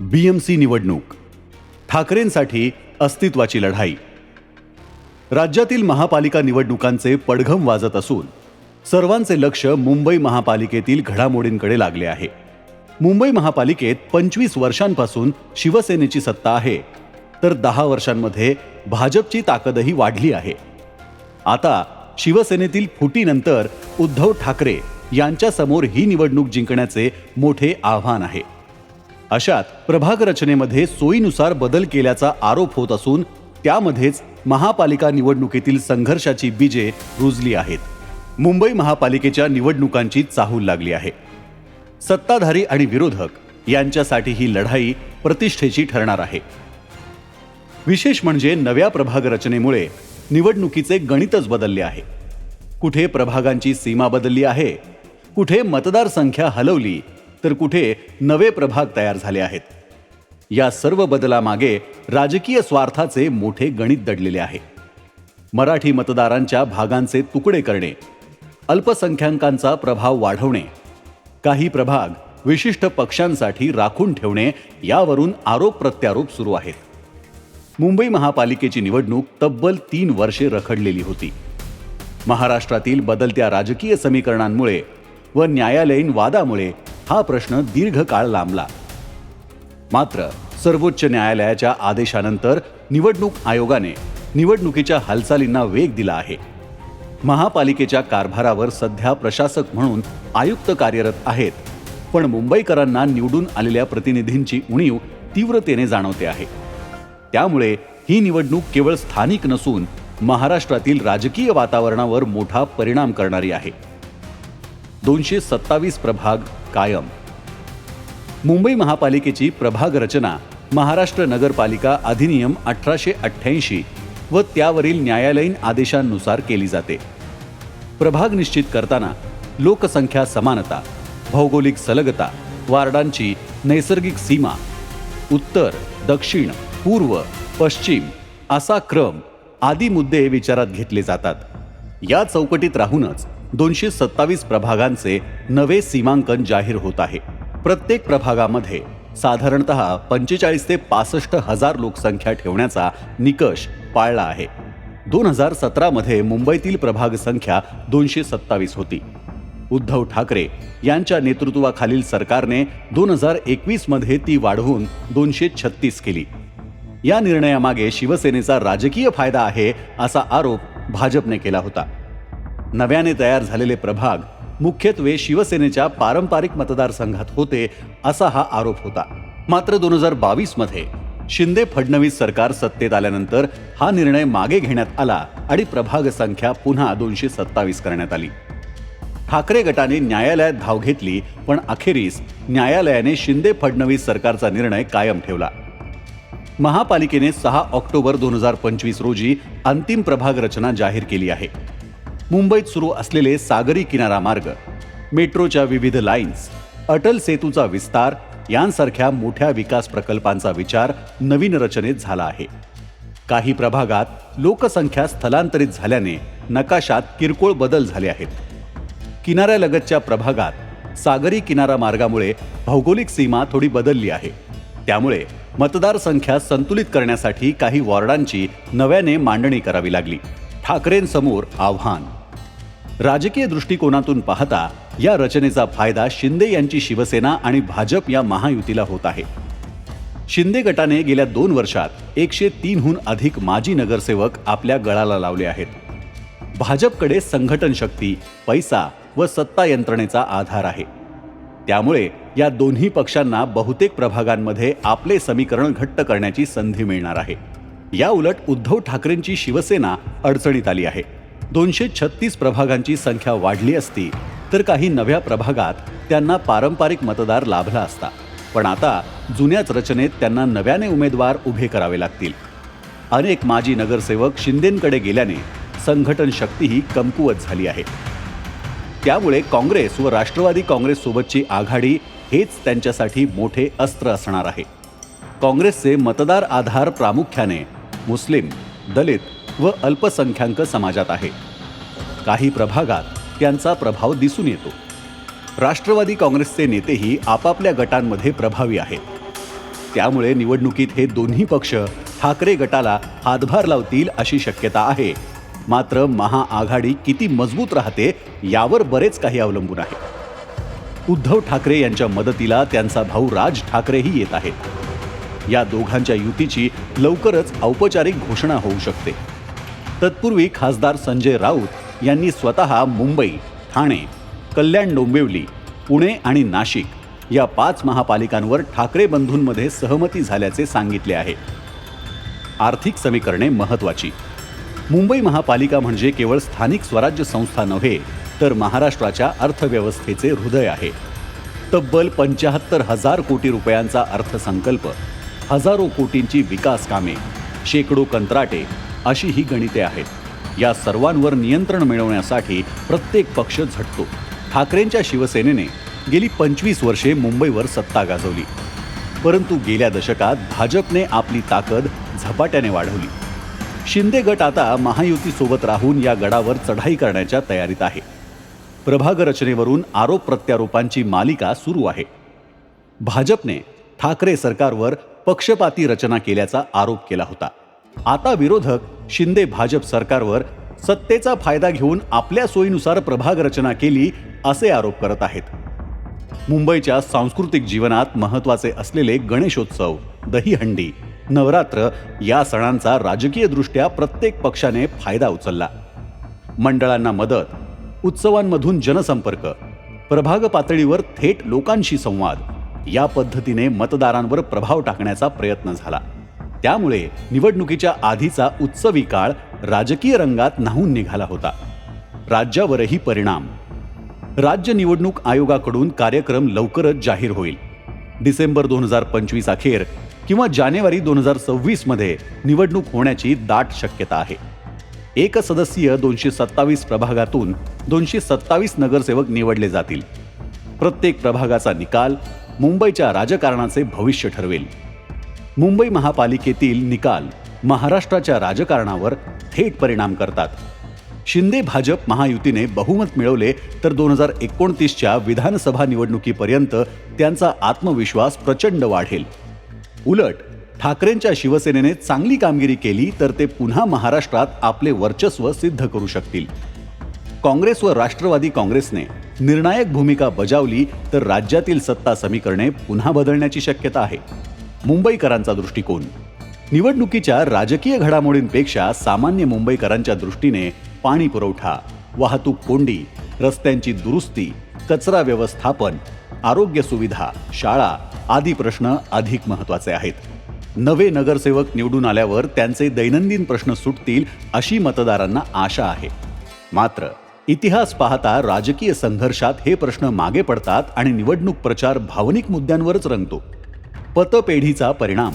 BMC निवडणूक. ठाकरेंसाठी अस्तित्वाची लढाई. राज्यातील महापालिका निवडणुकांचे पडघम वाजत असून सर्वांचे लक्ष मुंबई महापालिकेतील घडामोडींकडे लागले आहे. मुंबई महापालिकेत पंचवीस वर्षांपासून शिवसेनेची सत्ता आहे. तर दहा वर्षांमध्ये भाजपची ताकदही वाढली आहे. आता शिवसेनेतील फुटीनंतर उद्धव ठाकरे यांच्यासमोर ही निवडणूक जिंकण्याचे मोठे आव्हान आहे. अशात प्रभाग रचनेमध्ये सोयीनुसार बदल केल्याचा आरोप होत असून त्यामध्येच महापालिका निवडणुकीतील संघर्षाची बीजे रुजली आहेत. मुंबई महापालिकेच्या निवडणुकांची चाहूल लागली आहे. सत्ताधारी आणि विरोधक यांच्यासाठी ही लढाई प्रतिष्ठेची ठरणार आहे. विशेष म्हणजे नव्या प्रभाग रचनेमुळे निवडणुकीचे गणितच बदलले आहे. कुठे प्रभागांची सीमा बदलली आहे कुठे मतदारसंख्या हलवली तर कुठे नवे प्रभाग तयार झाले आहेत. या सर्व बदलामागे राजकीय स्वार्थाचे मोठे गणित दडलेले आहे. मराठी मतदारांच्या भागांचे तुकडे करणे अल्पसंख्याकांचा प्रभाव वाढवणे काही प्रभाग विशिष्ट पक्षांसाठी राखून ठेवणे यावरून आरोप प्रत्यारोप सुरू आहेत. मुंबई महापालिकेची निवडणूक तब्बल तीन वर्षे रखडलेली होती. महाराष्ट्रातील बदलत्या राजकीय समीकरणांमुळे व न्यायालयीन वादामुळे हा प्रश्न दीर्घकाळ लांबला. मात्र सर्वोच्च न्यायालयाच्या आदेशानंतर निवडणूक आयोगाने निवडणुकीच्या हालचालींना वेग दिला आहे. महापालिकेच्या कारभारावर सध्या प्रशासक म्हणून आयुक्त कार्यरत आहेत पण मुंबईकरांना निवडून आलेल्या प्रतिनिधींची उणीव तीव्रतेने जाणवते आहे. त्यामुळे ही निवडणूक केवळ स्थानिक नसून महाराष्ट्रातील राजकीय वातावरणावर मोठा परिणाम करणारी आहे. दोनशे सत्तावीस प्रभाग कायम. मुंबई महापालिकेची प्रभाग रचना महाराष्ट्र नगरपालिका अधिनियम अठराशे अठ्ठ्याऐंशी व त्यावरील न्यायालयीन आदेशांनुसार केली जाते. प्रभाग निश्चित करताना लोकसंख्या समानता भौगोलिक सलगता वार्डांची नैसर्गिक सीमा उत्तर दक्षिण पूर्व पश्चिम असा क्रम आदी मुद्दे विचारात घेतले जातात. या चौकटीत राहूनच दोनशे सत्तावीस प्रभागांचे नवे सीमांकन जाहीर होत आहे. प्रत्येक प्रभागामध्ये साधारणत पंचेचाळीस ते पासष्ट हजार लोकसंख्या ठेवण्याचा निकष पाळला आहे. दोन हजार सतरामध्ये मुंबईतील प्रभाग संख्या दोनशे सत्तावीस होती. उद्धव ठाकरे यांच्या नेतृत्वाखालील सरकारने दोन हजार एकवीसमध्ये ती वाढवून दोनशे छत्तीस केली. या निर्णयामागे शिवसेनेचा राजकीय फायदा आहे असा आरोप भाजपने केला होता. नव्याने तयार झालेले प्रभाग मुख्यत्वे शिवसेनेच्या पारंपरिक मतदारसंघात होते असा हा आरोप होता. मात्र दोन हजार बावीसमध्ये शिंदे फडणवीस सरकार सत्तेत आल्यानंतर हा निर्णय मागे घेण्यात आला आणि प्रभाग संख्या पुन्हा दोनशे सत्तावीस करण्यात आली. ठाकरे गटाने न्यायालयात धाव घेतली पण अखेरीस न्यायालयाने शिंदे फडणवीस सरकारचा निर्णय कायम ठेवला. महापालिकेने सहा ऑक्टोबर दोन हजार पंचवीस रोजी अंतिम प्रभाग रचना जाहीर केली आहे. मुंबईत सुरू असलेले सागरी किनारा मार्ग मेट्रोच्या विविध लाईन्स अटल सेतूचा विस्तार यांसारख्या मोठ्या विकास प्रकल्पांचा विचार नवीन रचनेत झाला आहे. काही प्रभागात लोकसंख्या स्थलांतरित झाल्याने नकाशात किरकोळ बदल झाले आहेत. किनाऱ्यालगतच्या प्रभागात सागरी किनारा मार्गामुळे भौगोलिक सीमा थोडी बदलली आहे. त्यामुळे मतदारसंख्या संतुलित करण्यासाठी काही वॉर्डांची नव्याने मांडणी करावी लागली. ठाकरेंसमोर आव्हान राजकीय दृष्टिकोनातून पाहता या रचनेचा फायदा शिंदे यांची शिवसेना आणि भाजप या महायुतीला होत आहे. शिंदे गटाने गेल्या दोन वर्षात एकशे तीनहून अधिक माजी नगरसेवक आपल्या गळाला लावले आहेत. भाजपकडे संघटन शक्ती पैसा व सत्ता यंत्रणेचा आधार आहे. त्यामुळे या दोन्ही पक्षांना बहुतेक प्रभागांमध्ये आपले समीकरण घट्ट करण्याची संधी मिळणार आहे. या उलट उद्धव ठाकरेंची शिवसेना अडचणीत आली आहे. दोनशे छत्तीस प्रभागांची संख्या वाढली असती तर काही नव्या प्रभागात त्यांना पारंपरिक मतदार लाभला असता. पण आता जुन्याच रचनेत त्यांना नव्याने उमेदवार उभे करावे लागतील. अनेक माजी नगरसेवक शिंदेंकडे गेल्याने संघटन शक्तीही कमकुवत झाली आहे. त्यामुळे काँग्रेस व राष्ट्रवादी काँग्रेससोबतची आघाडी हेच त्यांच्यासाठी मोठे अस्त्र असणार आहे. काँग्रेसचे मतदार आधार प्रामुख्याने मुस्लिम दलित व अल्पसंख्याक समाजात आहे. काही प्रभागात त्यांचा प्रभाव दिसून येतो. राष्ट्रवादी काँग्रेसचे नेतेही आपापल्या गटांमध्ये प्रभावी आहेत. त्यामुळे निवडणुकीत हे दोन्ही पक्ष ठाकरे गटाला हातभार लावतील अशी शक्यता आहे. मात्र महाआघाडी किती मजबूत राहते यावर बरेच काही अवलंबून आहे. उद्धव ठाकरे यांच्या मदतीला त्यांचा भाऊ राज ठाकरेही येत आहेत. या दोघांच्या युतीची लवकरच औपचारिक घोषणा होऊ शकते. तत्पूर्वी खासदार संजय राऊत यांनी स्वतः मुंबई ठाणे कल्याण डोंबिवली पुणे आणि नाशिक या पाच महापालिकांवर ठाकरे बंधूंमध्ये सहमती झाल्याचे सांगितले आहे. आर्थिक समीकरणे महत्वाची मुंबई महापालिका म्हणजे केवळ स्थानिक स्वराज्य संस्था नव्हे तर महाराष्ट्राच्या अर्थव्यवस्थेचे हृदय आहे. तब्बल पंच्याहत्तर हजार कोटी रुपयांचा अर्थसंकल्प हजारो कोटींची विकास कामे शेकडो कंत्राटे अशी ही गणिते आहेत. या सर्वांवर नियंत्रण मिळवण्यासाठी प्रत्येक पक्ष झटतो. ठाकरेंच्या शिवसेनेने गेली पंचवीस वर्षे मुंबईवर सत्ता गाजवली. परंतु गेल्या दशकात भाजपने आपली ताकद झपाट्याने वाढवली. शिंदे गट आता महायुतीसोबत राहून या गडावर चढाई करण्याच्या तयारीत आहे. प्रभाग रचनेवरून आरोप प्रत्यारोपांची मालिका सुरू आहे. भाजपने ठाकरे सरकारवर पक्षपाती रचना केल्याचा आरोप केला होता. आता विरोधक शिंदे भाजप सरकारवर सत्तेचा फायदा घेऊन आपल्या सोयीनुसार प्रभाग रचना केली असे आरोप करत आहेत. मुंबईच्या सांस्कृतिक जीवनात महत्त्वाचे असलेले गणेशोत्सव दहीहंडी नवरात्र या सणांचा राजकीय दृष्ट्या प्रत्येक पक्षाने फायदा उचलला. मंडळांना मदत उत्सवांमधून जनसंपर्क प्रभाग पातळीवर थेट लोकांशी संवाद या पद्धतीने मतदारांवर प्रभाव टाकण्याचा प्रयत्न झाला. त्यामुळे निवडणुकीच्या आधीचा उत्सवी काळ राजकीय रंगात न्हावून निघाला होता. राज्यावरही परिणाम. राज्य निवडणूक आयोगाकडून कार्यक्रम लवकरच जाहीर होईल. डिसेंबर दोन हजार पंचवीस अखेर किंवा जानेवारी दोन हजार सव्वीसमध्ये निवडणूक होण्याची दाट शक्यता आहे. एक सदस्यीय दोनशे सत्तावीस प्रभागातून दोनशे सत्तावीस नगरसेवक निवडले जातील. प्रत्येक प्रभागाचा निकाल मुंबईच्या राजकारणाचे भविष्य ठरवेल. मुंबई महापालिकेतील निकाल महाराष्ट्राच्या राजकारणावर थेट परिणाम करतात. शिंदे भाजप महायुतीने बहुमत मिळवले तर दोन हजार एकोणतीसच्या विधानसभा निवडणुकीपर्यंत त्यांचा आत्मविश्वास प्रचंड वाढेल. उलट ठाकरेंच्या शिवसेनेने चांगली कामगिरी केली तर ते पुन्हा महाराष्ट्रात आपले वर्चस्व सिद्ध करू शकतील. काँग्रेस व राष्ट्रवादी काँग्रेसने निर्णायक भूमिका बजावली तर राज्यातील सत्ता समीकरणे पुन्हा बदलण्याची शक्यता आहे. मुंबईकरांचा दृष्टिकोन. निवडणुकीच्या राजकीय घडामोडींपेक्षा सामान्य मुंबईकरांच्या दृष्टीने पाणी पुरवठा वाहतूक कोंडी रस्त्यांची दुरुस्ती कचरा व्यवस्थापन आरोग्य सुविधा शाळा आदी प्रश्न अधिक महत्त्वाचे आहेत. नवे नगरसेवक निवडून आल्यावर त्यांचे दैनंदिन प्रश्न सुटतील अशी मतदारांना आशा आहे. मात्र इतिहास पाहता राजकीय संघर्षात हे प्रश्न मागे पडतात आणि निवडणूक प्रचार भावनिक मुद्द्यांवरच रंगतो. पतपेढीचा परिणाम.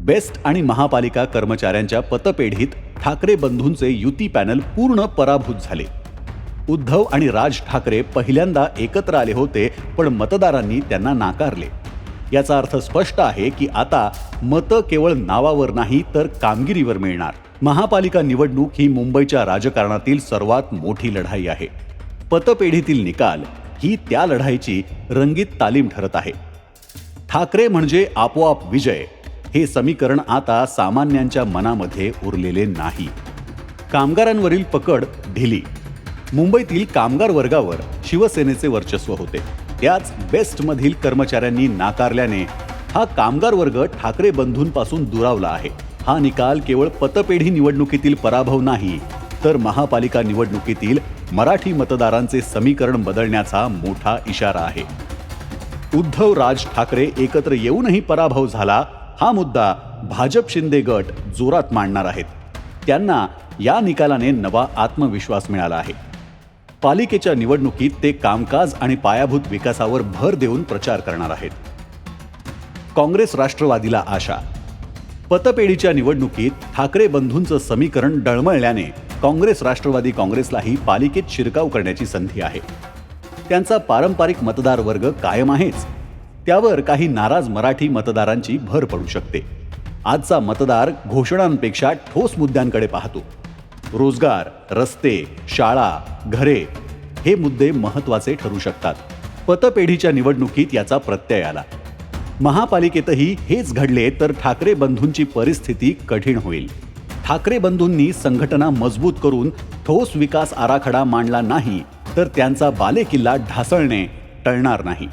बेस्ट आणि महापालिका कर्मचाऱ्यांच्या पतपेढीत ठाकरे बंधूंचे युती पॅनल पूर्ण पराभूत झाले. उद्धव आणि राज ठाकरे पहिल्यांदा एकत्र आले होते पण मतदारांनी त्यांना नाकारले. याचा अर्थ स्पष्ट आहे की आता मतं केवळ नावावर नाही तर कामगिरीवर मिळणार. महापालिका निवडणूक ही मुंबईच्या राजकारणातील सर्वात मोठी लढाई आहे. पतपेढीतील निकाल ही त्या लढाईची रंगीत तालीम ठरत आहे. ठाकरे म्हणजे आपोआप विजय. हे समीकरण आता सामान्यांच्या मनामध्ये उरलेले नाही. कामगारांवरील पकड ढिली. मुंबईतील कामगार वर्गावर शिवसेनेचे वर्चस्व होते. त्याच बेस्टमधील कर्मचाऱ्यांनी नाकारल्याने हा कामगार वर्ग ठाकरे बंधूंपासून दुरावला आहे. हा निकाल केवळ पतपेढी निवडणुकीतील पराभव नाही तर महापालिका निवडणुकीतील मराठी मतदारांचे समीकरण बदलण्याचा मोठा इशारा आहे. उद्धव राज ठाकरे एकत्र येऊनही पराभव झाला हा मुद्दा भाजप शिंदे गट जोरात मांडणार आहेत. त्यांना या निकालाने नवा आत्मविश्वास मिळाला आहे. पालिकेच्या निवडणुकीत ते कामकाज आणि पायाभूत विकासावर भर देऊन प्रचार करणार आहेत. काँग्रेस राष्ट्रवादीला आशा. पतपेढीच्या निवडणुकीत ठाकरे बंधूंचं समीकरण डळमळल्याने काँग्रेस राष्ट्रवादी काँग्रेसलाही पालिकेत शिरकाव करण्याची संधी आहे. त्यांचा पारंपरिक मतदार वर्ग कायम आहेच. त्यावर काही नाराज मराठी मतदारांची भर पडू शकते. आजचा मतदार घोषणांपेक्षा ठोस मुद्द्यांकडे पाहतो. रोजगार रस्ते शाळा घरे हे मुद्दे महत्त्वाचे ठरू शकतात. पतपेढीच्या निवडणुकीत याचा प्रत्यय आला. महापालिकेतही हेच घडले तर ठाकरे बंधूंची परिस्थिती कठीण होईल. ठाकरे बंधूंनी संघटना मजबूत करून ठोस विकास आराखडा मांडला नाही तर त्यांचा बालेकिल्ला ढासळणे टळणार नाही.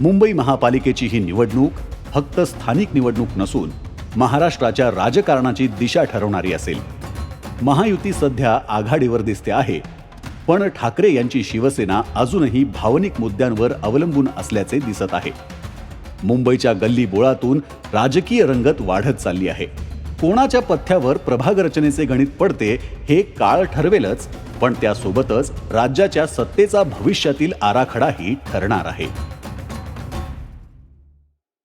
मुंबई महापालिकेची ही निवडणूक फक्त स्थानिक निवडणूक नसून महाराष्ट्राच्या राजकारणाची दिशा ठरवणारी असेल. महायुती सध्या आघाडीवर दिसते आहे पण ठाकरे यांची शिवसेना अजूनही भावनिक मुद्द्यांवर अवलंबून असल्याचे दिसत आहे. मुंबईच्या गल्ली बोळातून राजकीय रंगत वाढत चालली आहे. कोणाच्या पथ्यावर प्रभाग रचनेचे गणित पडते हे काळ ठरवेलच पण त्यासोबतच राज्याच्या सत्तेचा भविष्यातील आराखडाही ठरणार आहे.